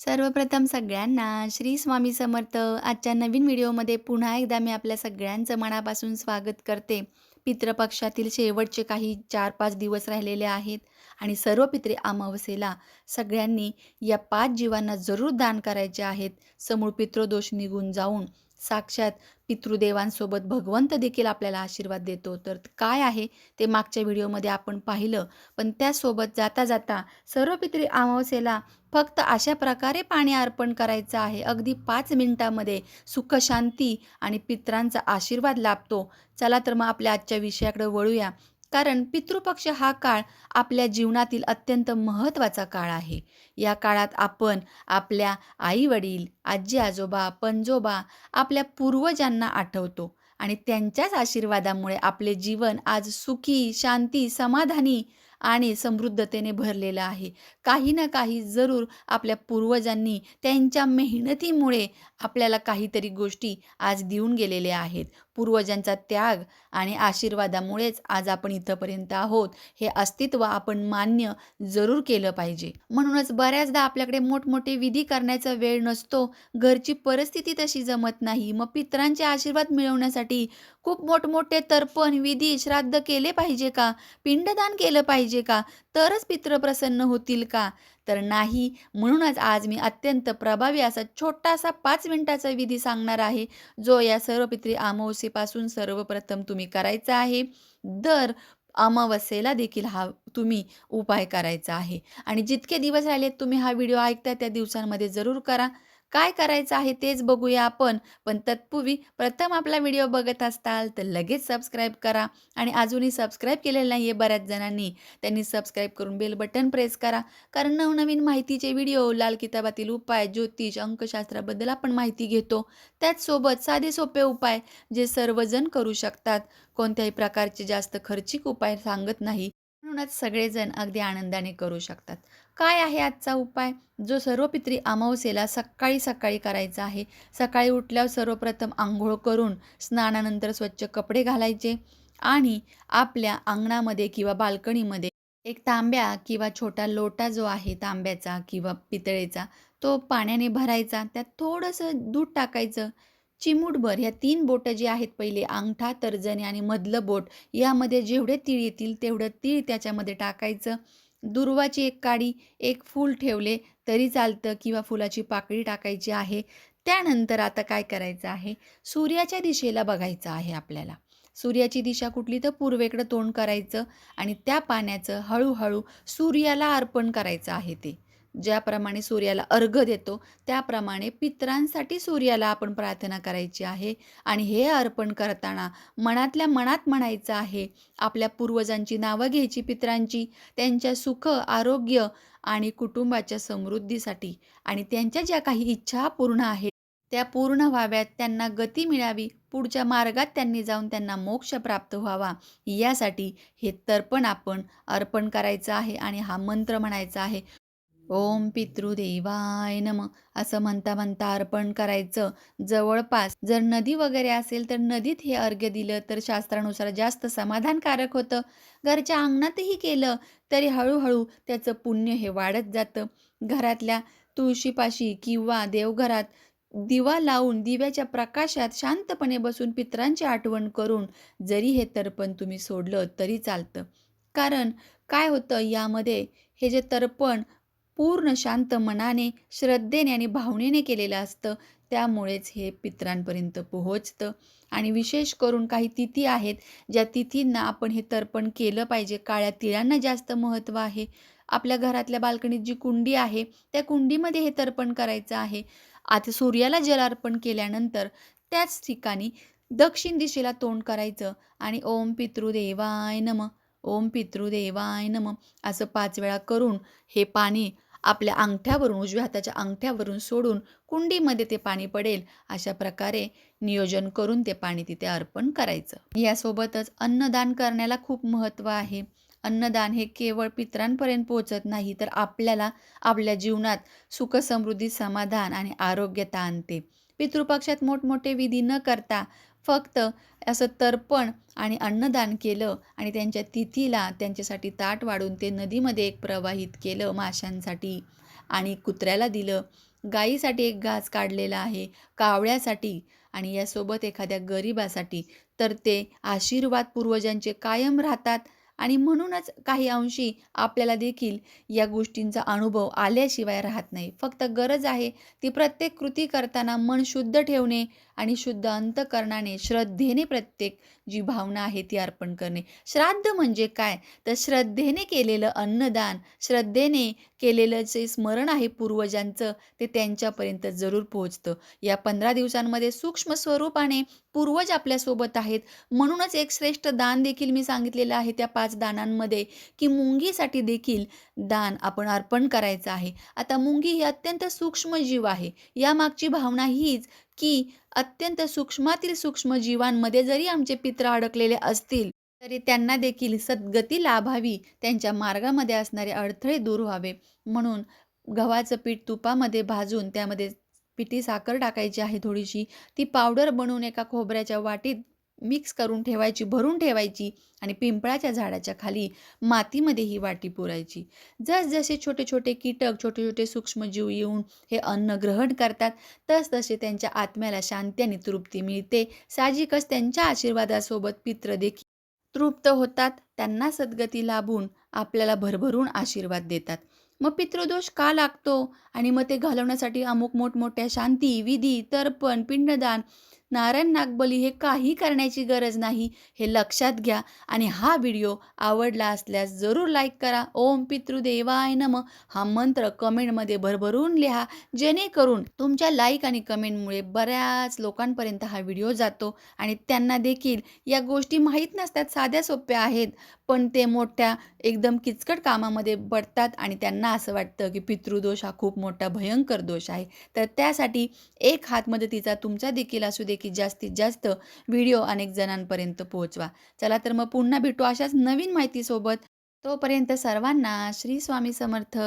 सर्वप्रथम सगळ्यांना श्री स्वामी समर्थ. आजच्या नवीन व्हिडिओमध्ये पुन्हा एकदा मी आपल्या सगळ्यांचं मनापासून स्वागत करते. पितृपक्षातील शेवटचे काही चार पाच दिवस राहिलेले आहेत आणि सर्व पित्रे अमावस्येला सगळ्यांनी या पाच जीवांना जरूर दान करायचे आहेत. समूळ पितृदोष निघून जाऊन साक्षात पितृदेवांसोबत भगवंत देखील आपल्याला आशीर्वाद देतो. तर काय आहे ते मागच्या व्हिडिओमध्ये आपण पाहिलं. पण त्यासोबत जाता जाता सर्व पितृ अमावस्येला फक्त अशा प्रकारे पाणी अर्पण करायचं आहे. अगदी पाच मिनिटामध्ये सुखशांती आणि पित्रांचा आशीर्वाद लाभतो. चला तर मग आपल्या आजच्या विषयाकडे वळूया. कारण पितृपक्ष हा काळ आपल्या जीवनातील अत्यंत महत्त्वाचा काळ आहे. या काळात आपण आपल्या आई वडील आजी आजोबा पणजोबा आपल्या पूर्वजांना आठवतो आणि त्यांच्याच आशीर्वादामुळे आपले जीवन आज सुखी शांती समाधानी आणि समृद्धतेने भरलेलं आहे. काही ना काही जरूर आपल्या पूर्वजांनी त्यांच्या मेहनतीमुळे आपल्याला काहीतरी गोष्टी आज देऊन गेलेल्या आहेत. पूर्वजांचा त्याग आणि आशीर्वादामुळेच आज आपण इथंपर्यंत आहोत हे अस्तित्व आपण मान्य जरूर केलं पाहिजे. म्हणूनच बऱ्याचदा आपल्याकडे मोठमोठे विधी करण्याचा वेळ नसतो घरची परिस्थिती तशी जमत नाही. मग पित्रांचे आशीर्वाद मिळवण्यासाठी खूप मोठमोठे तर्पण विधी श्राद्ध केले पाहिजे का? पिंडदान केलं पाहिजे का? तरच पित्र प्रसन्न होतील का? तर नाही म्हणूनच आज मी अत्यंत प्रभावी असा छोटासा पाच मिनिटाचा विधी सांगणार आहे जो या सर्व पित्री अमावस्येपासून सर्वप्रथम तुम्ही करायचा आहे. दर अमावस्येला देखील हा तुम्ही उपाय करायचा आहे. आणि जितके दिवस राहिलेत तुम्ही हा व्हिडिओ ऐकता त्या दिवसांमध्ये जरूर करा. काय करायचं आहे तेच बघूया आपण. पण तत्पूर्वी प्रथम आपला व्हिडिओ बघत असताल तर लगेच सबस्क्राईब करा आणि अजूनही सबस्क्राईब केलेलं नाही आहे बऱ्याच जणांनी त्यांनी सबस्क्राईब करून बेल बटन प्रेस करा. कारण नवनवीन माहितीचे व्हिडिओ लाल किताबातील उपाय ज्योतिष अंकशास्त्राबद्दल आपण माहिती घेतो. त्याचसोबत साधे सोपे उपाय जे सर्वजण करू शकतात. कोणत्याही प्रकारचे जास्त खर्चिक उपाय सांगत नाही. म्हणूनच सगळेजण अगदी आनंदाने करू शकतात. काय आहे आजचा उपाय? जो सर्व पित्री अमावस्येला सकाळी सकाळी करायचा आहे. सकाळी उठल्यावर सर्वप्रथम आंघोळ करून स्नानानंतर स्वच्छ कपडे घालायचे आणि आपल्या अंगणामध्ये किंवा बाल्कनीमध्ये एक तांब्या किंवा छोटा लोटा जो आहे तांब्याचा किंवा पितळेचा तो पाण्याने भरायचा. त्यात थोडंसं दूध टाकायचं. चिमूटभर ह्या तीन बोटं जी आहेत पहिले अंगठा तर्जनी आणि मधलं बोट यामध्ये जेवढे तीळ येतील तेवढं तीळ त्याच्यामध्ये टाकायचं. दुर्वाची एक काडी एक फूल ठेवले तरी चालतं किंवा फुलाची पाकळी टाकायची आहे. त्यानंतर आता काय करायचं आहे? सूर्याच्या दिशेला बघायचं आहे आपल्याला. सूर्याची दिशा कुठली तर पूर्वेकडं तोंड करायचं आणि त्या पाण्याचं हळूहळू सूर्याला अर्पण करायचं आहे ते. ज्याप्रमाणे सूर्याला अर्घ देतो त्याप्रमाणे पितरांसाठी सूर्याला आपण प्रार्थना करायची आहे. आणि हे अर्पण करताना मनातल्या मनात म्हणायचं आहे आपल्या पूर्वजांची नावं घ्यायची पितरांची त्यांच्या सुख आरोग्य आणि कुटुंबाच्या समृद्धीसाठी. आणि त्यांच्या ज्या काही इच्छा पूर्ण आहेत त्या पूर्ण व्हाव्यात त्यांना गती मिळावी पुढच्या मार्गात त्यांनी जाऊन त्यांना मोक्ष प्राप्त व्हावा यासाठी हे तर्पण आपण अर्पण करायचं आहे. आणि हा मंत्र म्हणायचा आहे ओम पितृदेवाय नम. असं म्हणता म्हणता अर्पण करायचं. जवळपास जर नदी वगैरे असेल तर नदीत हे अर्घ्य दिलं तर शास्त्रानुसार जास्त समाधानकारक होतं. घरच्या अंगणातही केलं तरी हळूहळू त्याचं पुण्य हे वाढत जातं. घरातल्या तुळशीपाशी किंवा देवघरात दिवा लावून दिव्याच्या प्रकाशात शांतपणे बसून पित्रांची आठवण करून जरी हे तर्पण तुम्ही सोडलं तरी चालतं. कारण काय होतं यामध्ये हे जे तर्पण पूर्ण शांत मनाने श्रद्धेने आणि भावनेने केलेलं असतं. त्यामुळेच हे पित्रांपर्यंत पोहोचतं. आणि विशेष करून काही तिथी आहेत ज्या तिथींना आपण हे तर्पण केलं पाहिजे. काळ्या तिळांना जास्त महत्त्व आहे. आपल्या घरातल्या बाल्कनीत जी कुंडी आहे त्या कुंडीमध्ये हे तर्पण करायचं आहे. आता सूर्याला जल अर्पण केल्यानंतर त्याच ठिकाणी दक्षिण दिशेला तोंड करायचं आणि ओम पितृदेवाय नम ओम पितृदेवाय नम असं पाच वेळा करून हे पाणी आपल्या अंगठ्यावरून उजव्या हाताच्या अंगठ्यावरून सोडून कुंडीमध्ये ते पाणी पडेल अशा प्रकारे नियोजन करून ते पाणी तिथे अर्पण करायचं. यासोबतच अन्नदान करण्याला खूप महत्त्व आहे. अन्नदान हे केवळ पित्रांपर्यंत पोहोचत नाही तर आपल्याला आपल्या जीवनात सुख समृद्धी समाधान आणि आरोग्यता आणते पितृपक्षात मोठमोठे विधी न करता फक्त असं तर्पण आणि अन्नदान केलं आणि त्यांच्या तिथीला त्यांच्यासाठी ताट वाढून ते नदीमध्ये एक प्रवाहित केलं माशांसाठी आणि कुत्र्याला दिलं. गाईसाठी एक घास काढलेला आहे कावळ्यासाठी आणि यासोबत एखाद्या गरिबासाठी. तर ते आशीर्वाद पूर्वजांचे कायम राहतात आणि म्हणूनच काही अंशी आपल्याला देखील या गोष्टींचा अनुभव आल्याशिवाय राहत नाही. फक्त गरज आहे ती प्रत्येक कृती करताना मन शुद्ध ठेवणे आणि शुद्ध अंतकरणाने श्रद्धेने प्रत्येक जी भावना आहे ती अर्पण करणे. श्राद्ध म्हणजे काय? तर श्रद्धेने केलेलं अन्नदान श्रद्धेने केलेलं जे स्मरण आहे पूर्वजांचं ते त्यांच्यापर्यंत जरूर पोहोचतं. या पंधरा दिवसांमध्ये सूक्ष्म स्वरूपाने पूर्वज आपल्यासोबत आहेत. म्हणूनच एक श्रेष्ठ दान देखील मी सांगितलेलं आहे त्या पाच दानांमध्ये की मुंगीसाठी देखील दान आपण अर्पण करायचं आहे. आता मुंगी ही अत्यंत सूक्ष्म जीव आहे. यामागची भावना हीच की अत्यंत सूक्ष्मातील सूक्ष्म जीवांमध्ये जरी आमचे पित्र अडकलेले असतील तरी त्यांना देखील सद्गती लाभावी त्यांच्या मार्गामध्ये असणारे अडथळे दूर व्हावे. म्हणून गव्हाचं पीठ तुपामध्ये भाजून त्यामध्ये पिठी साखर टाकायची आहे थोडीशी. ती पावडर बनवून एका खोबऱ्याच्या वाटीत मिक्स करून ठेवायची भरून ठेवायची आणि पिंपळाच्या झाडाच्या खाली मातीमध्ये ही वाटी पुरायची. जसजसे छोटे छोटे कीटक छोटे छोटे सूक्ष्मजीव येऊन हे अन्न ग्रहण करतात तसतसे त्यांच्या आत्म्याला शांती आणि तृप्ती मिळते. साहजिकच त्यांच्या आशीर्वादासोबत पित्र देखील तृप्त होतात. त्यांना सद्गती लाभून आपल्याला भरभरून आशीर्वाद देतात. मग पितृदोष का लागतो? आणि मग ते घालवण्यासाठी अमुक मोठमोठ्या शांती विधी तर्पण पिंडदान नारायण नागबली हे काही करण्याची गरज नाही हे लक्षात घ्या आणि हा व्हिडिओ आवडला असल्यास जरूर लाईक करा. ओम पितृदेवाय नम. हा मंत्र कमेंटमध्ये भरभरून लिहा जेणेकरून तुमच्या लाईक आणि कमेंटमुळे बऱ्याच लोकांपर्यंत हा व्हिडिओ जातो आणि त्यांना देखील या गोष्टी माहीत नसतात साध्या सोप्या आहेत. पण ते मोठ्या एकदम किचकट कामामध्ये पडतात आणि त्यांना असं वाटतं की पितृदोष हा खूप मोठा भयंकर दोष आहे. तर त्यासाठी एक हात मदतीचा तुमचा देखील असू दे की जास्तीत जास्त व्हिडिओ अनेक जणांपर्यंत पोहोचवा. चला तर मग पुन्हा भेटू अशाच नवीन माहितीसोबत. तोपर्यंत सर्वांना श्री स्वामी समर्थ.